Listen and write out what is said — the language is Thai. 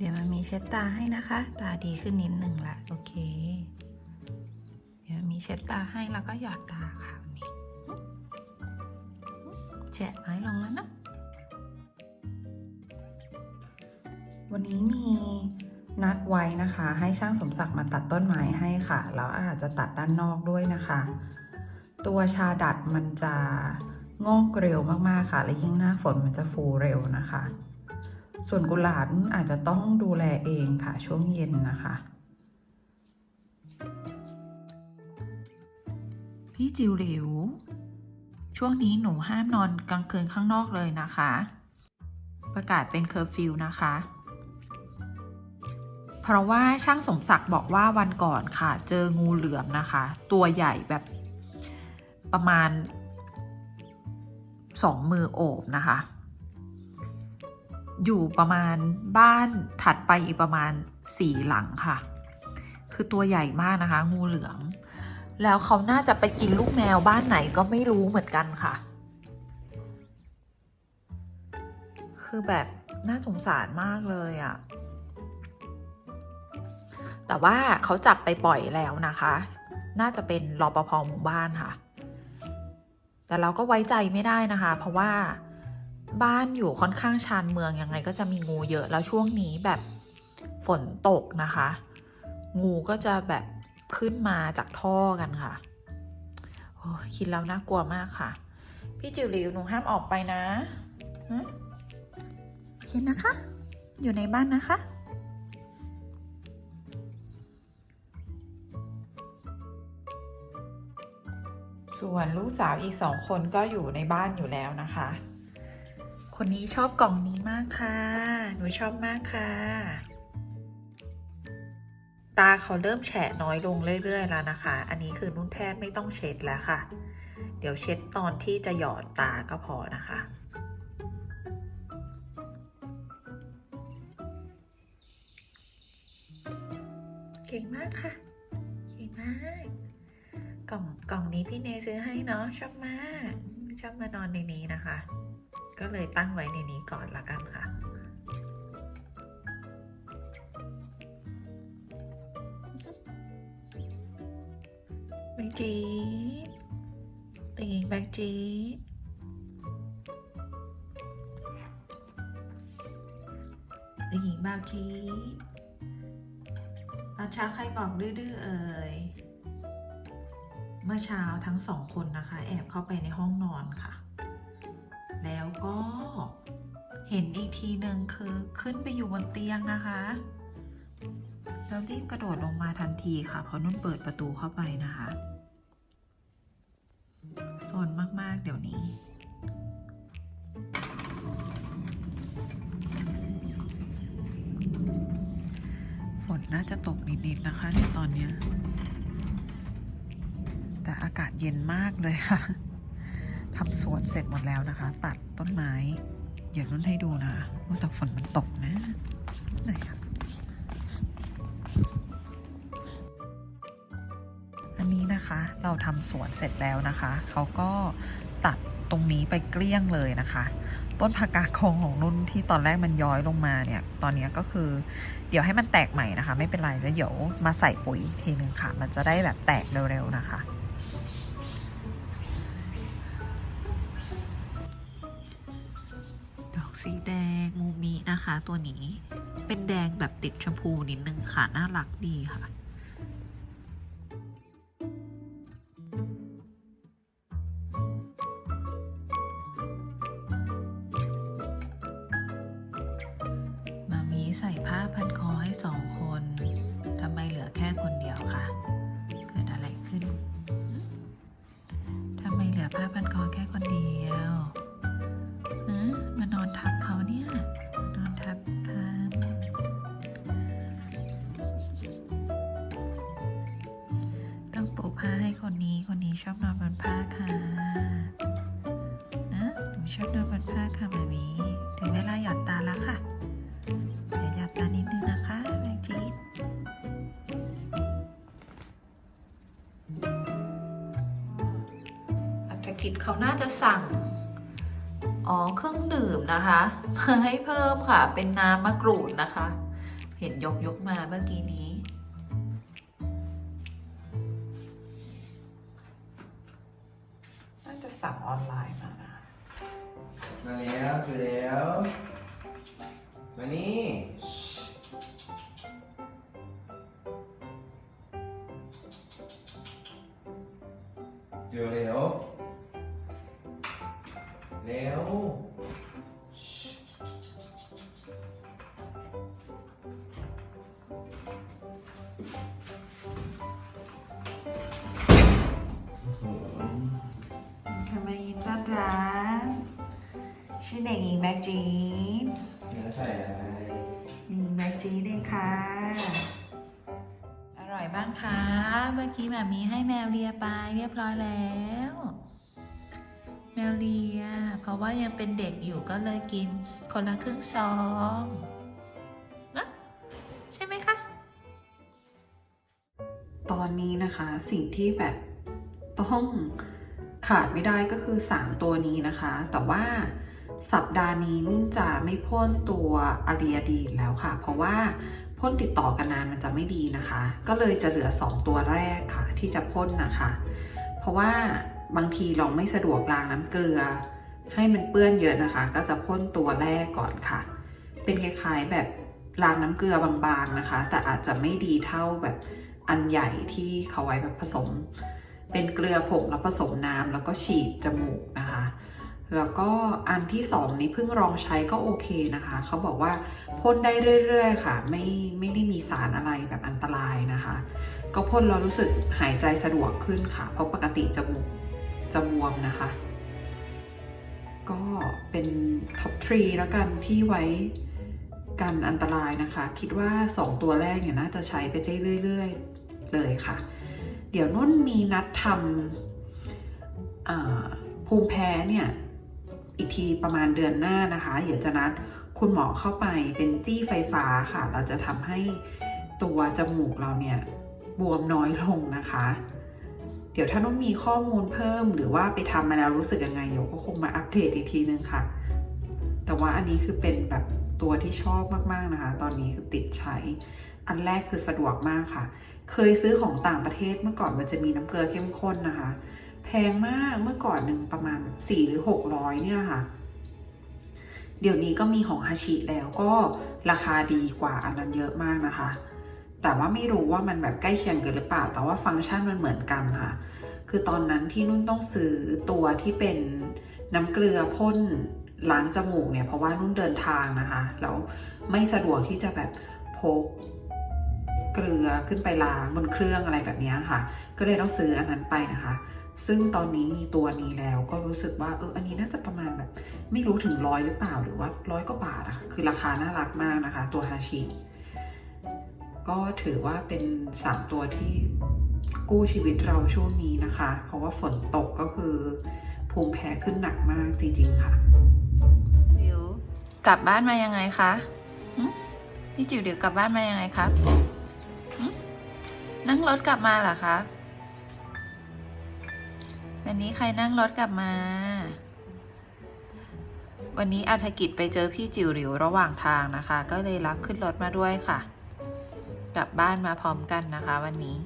เดี๋ยวมันมีเช็ดตาให้นะคะ ตาดีขึ้นนิดหนึ่งละโอเค เดี๋ยวมีเช็ดตาให้แล้วก็หยอดตาค่ะวันนี้แฉะไม้ลงแล้วนะ วันนี้มีนัดไว้นะคะ ให้ช่างสมศักดิ์มาตัดต้นไม้ให้ค่ะแล้วอาจจะตัดด้านนอกด้วยนะคะ ตัวชาดัดมันจะงอกเร็วมากๆค่ะ และยิ่งหน้าฝนมันจะฟูเร็วนะคะ ส่วนกุหลาบอาจจะต้องดูแลเองค่ะช่วงเย็นนะคะ พี่จิวหลิว ช่วงนี้หนูห้ามนอนกลางคืนข้างนอกเลยนะคะ ประกาศเป็นเคอร์ฟิวนะคะ เพราะว่าช่างสมศักดิ์บอกว่าวันก่อนค่ะ เจองูเหลือมนะคะ ตัวใหญ่แบบประมาณสองมือโอบนะคะ อยู่ประมาณบ้านถัดไปอีกประมาณสี่หลังค่ะ คือตัวใหญ่มากนะคะ งูเหลือมแล้วเขาน่าจะไปกินลูกแมวบ้านไหนก็ไม่รู้เหมือนกันค่ะ คือแบบน่าสงสารมากเลยอะ่ะ แต่ว่าเขาจับไปปล่อยแล้วนะคะ น่าจะเป็นรอปภหมู่บ้านค่ะ แต่เราก็ไว้ใจไม่ได้นะคะ เพราะว่า บ้านอยู่ค่อนข้างชานเมืองยังไงก็จะมีงูเยอะแล้วช่วงนี้แบบฝนตกนะคะ งูก็จะแบบขึ้นมาจากท่อกันค่ะโอ้ยคิดแล้วน่ากลัวมากค่ะ พี่จิ๋วหลิวหนูห้ามออกไปนะฮะคิดนะคะ อยู่ในบ้านนะคะ ส่วนลูกสาวอีกสองคนก็อยู่ในบ้านอยู่แล้วนะคะ คนนี้ชอบกล่องนี้มากค่ะ หนูชอบมากค่ะ ตาเขาเริ่มแฉะน้อยลงเรื่อยๆแล้วนะคะ อันนี้คือนุ่นแทบไม่ต้องเช็ดแล้วค่ะ เดี๋ยวเช็ดตอนที่จะหยอดตาก็พอนะคะเก่งมากค่ะ เก่งมาก กล่องกล่องนี้พี่เนซื้อให้เนาะชอบมาก ชอบมานอนในนี้นะคะ ก็เลยตั้งไว้ในนี้ก่อนละกันค่ะ แบงจีติงแบงจีติงแบงจีตอนเช้าใครบอกดื้อๆเอ่ย เมื่อเช้าทั้งสองคนนะคะ แอบเข้าไปในห้องนอนค่ะ แล้วก็เห็นอีกทีหนึ่งคือขึ้นไปอยู่บนเตียงนะคะ แล้วรีบกระโดดลงมาทันทีค่ะ เพราะนุ่นเปิดประตูเข้าไปนะคะโซนมาก ๆ เดี๋ยวนี้ ฝนน่าจะตกนิด ๆ นะคะในตอนนี้ แต่อากาศเย็นมากเลยค่ะ ทำสวนเสร็จหมดแล้วนะคะ ตัดต้นไม้ เดี๋ยวนุ่นให้ดูนะคะว่าแต่ฝนมันตกนะไหนคะอันนี้นะคะเราทำสวนเสร็จแล้วนะคะ เขาก็ตัดตรงนี้ไปเกลี้ยงเลยนะคะ ต้นผักกาดคองของนุ่นที่ตอนแรกมันย้อยลงมาเนี่ย ตอนนี้ก็คือเดี๋ยวให้มันแตกใหม่นะคะ ไม่เป็นไรแล้วเดี๋ยวมาใส่ปุ๋ยอีกทีนึงค่ะ มันจะได้แบบแตกเร็วๆนะคะ สีแดงมูมินะคะ ตัวนี้เป็นแดงแบบติดชมพูนิดนึงค่ะ น่ารักดีค่ะมามีใส่ผ้าพันคอให้สองคนทำไมเหลือแค่คนเดียวคะเกิดอะไรขึ้นทำไมเหลือผ้าพันคอแค่คนเดียว ชอบนอนบนผ้าค่ะชุดนอนบนผ้าค่ะมามีถึงเวลาหยอดตาแล้วค่ะ เดี๋ยวหยอดตานิดนึงนะคะแม่จี๊ดอัตกิจเขาน่าจะสั่ง อ๋อ เครื่องดื่มนะคะมาให้เพิ่มค่ะ เป็นน้ำมะกรูดนะคะ เห็นยกยกมาเมื่อกี้นี้ จะสั่งออนไลน์มานะมาแล้วอยู่แล้ว มานี่ เดี๋ยวเร็วเร็ว ชื่อเด็กหญิงแม็กจีนเนื้อใส่อะไรหญิงแม็กจีนเองค่ะ อร่อยบ้างคะ เมื่อกี้แบบมีให้แมวเลียไปเรียบร้อยแล้ว แมวเลีย เพราะว่ายังเป็นเด็กอยู่ก็เลยกินคนละครึ่งซองนะใช่ไหมคะ ตอนนี้นะคะสิ่งที่แบบต้องขาดไม่ได้ก็คือ 3 ตัวนี้นะคะ แต่ว่า สัปดาห์นี้นุ่นจะไม่พ่นตัวอารีอาดีนแล้วค่ะ เพราะว่าพ่นติดต่อกันนานมันจะไม่ดีนะคะ ก็เลยจะเหลือ 2 ตัวแรกค่ะ ที่จะพ่นนะคะ เพราะว่าบางทีเราไม่สะดวกล้างน้ำเกลือ ให้มันเปื้อนเยอะนะคะ ก็จะพ่นตัวแรกก่อนค่ะ เป็นคล้ายๆแบบล้างน้ำเกลือบางๆนะคะ แต่อาจจะไม่ดีเท่าแบบอันใหญ่ที่เขาไว้แบบผสม เป็นเกลือผงแล้วผสมน้ำแล้วก็ฉีดจมูกนะคะ แล้วก็อันที่สองนี้เพิ่งลองใช้ก็โอเคนะคะ เขาบอกว่าพ่นได้เรื่อยๆ ค่ะ ไม่ไม่ได้มีสารอะไรแบบอันตรายนะคะ ก็พ่นแล้วรู้สึกหายใจสะดวกขึ้นค่ะ เพราะปกติจมูกจะบวมนะคะ ก็เป็นท็อปทรีแล้วกันที่ไว้กันอันตรายนะคะ คิดว่า 2 ตัวแรกเนี่ยน่าจะใช้ไปได้เรื่อยๆ เลยค่ะ เดี๋ยวนุ่นมีนัดทำภูมิแพ้เนี่ย อีกทีประมาณเดือนหน้านะคะเดี๋ยวจะนัดคุณหมอเข้าไปเป็นจี้ไฟฟ้าค่ะ เราจะทำให้ตัวจมูกเราเนี่ยบวมน้อยลงนะคะ เดี๋ยวถ้านุ่นมีข้อมูลเพิ่ม หรือว่าไปทำมาแล้วรู้สึกยังไงเดี๋ยวก็คงมาอัปเดตอีกทีนึงค่ะ แต่ว่าอันนี้คือเป็นแบบตัวที่ชอบมากๆนะคะ ตอนนี้คือติดใช้ อันแรกคือสะดวกมากค่ะ เคยซื้อของต่างประเทศเมื่อก่อนมันจะมีน้ำเกลือเข้มข้นนะคะ แพงมากเมื่อก่อนหนึ่งประมาณแบบสี่หรือหกร้อยเนี่ยค่ะ เดี๋ยวนี้ก็มีของฮาชิแล้วก็ราคาดีกว่าอันนั้นเยอะมากนะคะ แต่ว่าไม่รู้ว่ามันแบบใกล้เคียงกันหรือเปล่า แต่ว่าฟังก์ชันมันเหมือนกันค่ะ คือตอนนั้นที่นุ่นต้องซื้อตัวที่เป็นน้ำเกลือพ่นล้างจมูกเนี่ยเพราะว่านุ่นเดินทางนะคะแล้วไม่สะดวกที่จะแบบพกเกลือขึ้นไปล้างบนเครื่องอะไรแบบนี้ค่ะ ก็เลยต้องซื้ออันนั้นไปนะคะ ซึ่งตอนนี้มีตัวนี้แล้วก็รู้สึกว่าเอออันนี้น่าจะประมาณแบบ ไม่รู้ถึงร้อยหรือเปล่าหรือว่าร้อยกว่าบาทอะค่ะคือราคาน่ารักมากนะคะ ตัวฮาชิก็ถือว่าเป็น 3 ตัวที่กู้ชีวิตเราช่วงนี้นะคะ เพราะว่าฝนตกก็คือภูมิแพ้ขึ้นหนักมากจริงๆค่ะจิ๋วกลับบ้านมายังไงคะพี่จิ๋วเดี๋ยวกลับบ้านมายังไงครับนั่งรถกลับมาเหรอคะ วันนี้ใครนั่งรถกลับมา วันนี้อัธกิจไปเจอพี่จิ๋วหลิวระหว่างทางนะคะ ก็เลยรับขึ้นรถมาด้วยค่ะ กลับบ้านมาพร้อมกันนะคะ วันนี้